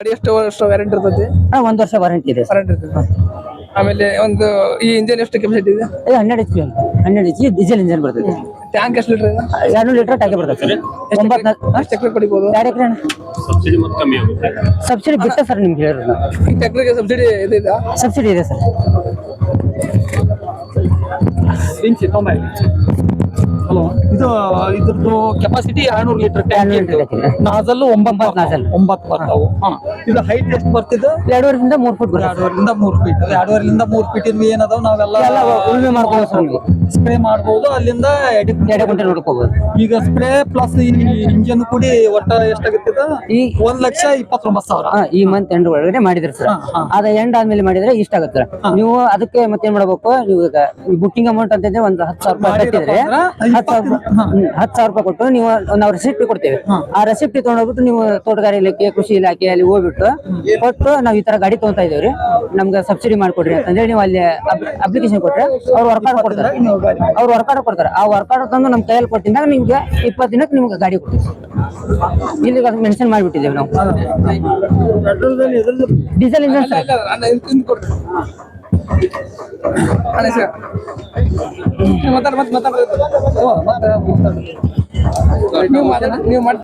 ಗಾಡಿ ಎಷ್ಟು ವರ್ಷ ವ್ಯಾರಂಟಿ ಇರ್ತದೆ? ಒಂದ್ ವರ್ಷ ವಾರಂಟಿ ಇದೆ. ವ್ಯಾರಂಟಿ ಇರ್ತದೆ. ಆಮೇಲೆ ಒಂದು ಈ ಇಂಜಿನ್ ಎಷ್ಟು ಕೆಪಾಸಿಟಿ ಇದೆ? ಇದು ಹನ್ನೆರಡು ಎಚ್ ಪಿ ಹನ್ನೆರಡು ಎಚ್ ಡೀಸೆಲ್ ಇಂಜನ್ ಬರ್ತದೆ. ಟ್ಯಾಂಕ್ ಎಷ್ಟು ಲೀಟರ್ ಇದೆ? ಎರಡು ಲೀಟರ್ ಟ್ಯಾಂಕ್ ಬರ್ತದೆ ಸರ್. ಒಂಬತ್ತು ಎಷ್ಟು ಎಕರೆ ಪಡಿಬೋದು? ಡೈರೆಕ್ಟ್ ಸಬ್ಸಿಡಿ ಮತ್ತೆ ಕಮ್ಮಿ ಆಗುತ್ತೆ. ಸಬ್ಸಿಡಿ ಬಿಟ್ಟ ಸರ್ ನಿಮ್ಗೆ ಹೇಳಿರೋದು ನಾವು ಈ ಸಬ್ಸಿಡಿ ಇದೆ ಸಬ್ಸಿಡಿ ಇದೆ ಸರ್. ಹಲೋ ಇದು ಇದ್ರದ್ದು ಕೆಪಾಸಿಟಿ ಎರಡ್ನೂರು ಲೀಟರ್ ಟ್ಯಾಂಕ್. ನಾಜಲ್ ಒಂಬತ್ತು ನಾಜಲ್. ಒಂಬತ್ತು ಬರ್ತಾವು. ಇದು ಹೈಟ್ ಎಷ್ಟು ಬರ್ತಿದ್ದು? ಎರಡೂವರೆಯಿಂದ ಮೂರು ಫೀಟ್ ಎರಡೂವರೆಯಿಂದ ಮೂರು ಫೀಟ್ ಎರಡೂವರೆಯಿಂದ ಮೂರು ಫೀಟ್ ಇನ್ವಿ ಏನದಾವ? ನಾವೆಲ್ಲ ಉಳುಮೆ ನೀವು ಸ್ಪ್ರೇ ಮಾಡ್ಬೋದು ಅಲ್ಲಿಂದ ಎರಡು ಗಂಟೆ ನೋಡ್ಕೋಬಹುದು ಈಗ ಸ್ಪ್ರೇ ಪ್ಲಸ್ ಇಂಜಿನ್ ಕೂಡಿ ಒಟ್ಟ ಎಷ್ಟಾಗುತ್ತಿದ? ಈ ಒಂದ್ ಲಕ್ಷ ಇಪ್ಪತ್ತೊಂಬತ್ತು ಸಾವಿರ. ಈ ಮಂತ್ ಎಂಡ್ ಒಳಗಡೆ ಮಾಡಿದ್ರೆ ಸರ್. ಅದ ಎಂಡ್ ಆದ್ಮೇಲೆ ಮಾಡಿದ್ರೆ ಇಷ್ಟ ಆಗುತ್ತೆ ನೀವು ಅದಕ್ಕೆ ಮತ್ತೇನ್ ಮಾಡ್ಬೇಕು? ನೀವು ಈಗ ಬುಕ್ಕಿಂಗ್ ಅಮೌಂಟ್ ಅಂತಂದ್ರೆ ಒಂದ್ ಹತ್ತು ಸಾವಿರ ರೂಪಾಯಿ ಕಟ್ಟಿದ್ರೆ ಹತ್ತು ಸಾವಿರ ಹತ್ತು ಸಾವಿರ ರೂಪಾಯಿ ಕೊಟ್ಟು ನೀವು ನಾವು ರೆಸಿಪ್ಟಿ ಕೊಡ್ತೇವೆ ಆ ರೆಸಿಪ್ಟ್ ತಗೊಂಡೋಗ್ಬಿಟ್ಟು ನೀವು ತೋಟಗಾರಿ ಇಲಾಖೆ ಕೃಷಿ ಇಲಾಖೆ ಅಲ್ಲಿ ಹೋಗ್ಬಿಟ್ಟು ಕೊಟ್ಟು ನಾವು ಈ ತರ ಗಾಡಿ ತಗೊಂತಾ ಇದೇವ್ರಿ ನಮ್ಗೆ ಸಬ್ಸಿಡಿ ಮಾಡ್ಕೊಡ್ರಿ ಅಂತಂದ್ರೆ ನೀವು ಅಲ್ಲಿ ಅಪ್ಲಿಕೇಶನ್ ಕೊಟ್ರೆ ಅವ್ರು ವರ್ಕ್ ಆರ್ಡರ್ ಕೊಡ್ತಾರೆ ಅವ್ರು ವರ್ಕ್ ಆರ್ಡರ್ ಕೊಡ್ತಾರೆ ಆ ವರ್ಕ್ ಆರ್ಡರ್ ತಂದು ನಮ್ಮ ಕೈಯಲ್ಲಿ ಕೊಟ್ಟಿದ್ದಾಗ ನಿಮ್ಗೆ ಇಪ್ಪತ್ತು ದಿನಕ್ಕೆ ನಿಮ್ಗೆ ಗಾಡಿ ಕೊಡ್ತೀವಿ ಇಲ್ಲಿ ಮೆನ್ಷನ್ ಮಾಡಿಬಿಟ್ಟಿದ್ದೇವೆ ನಾವು ಡೀಸೆಲ್ ಇಂಜನ್ ಸರ್ ಮಾತಾಡ ಮತ್ತೆ ಮಾತಾಡ ನೀವು ಮಾತಾಡ ನೀವು ಮಾತಾಡ ನೀವು ಮಾತಾಡ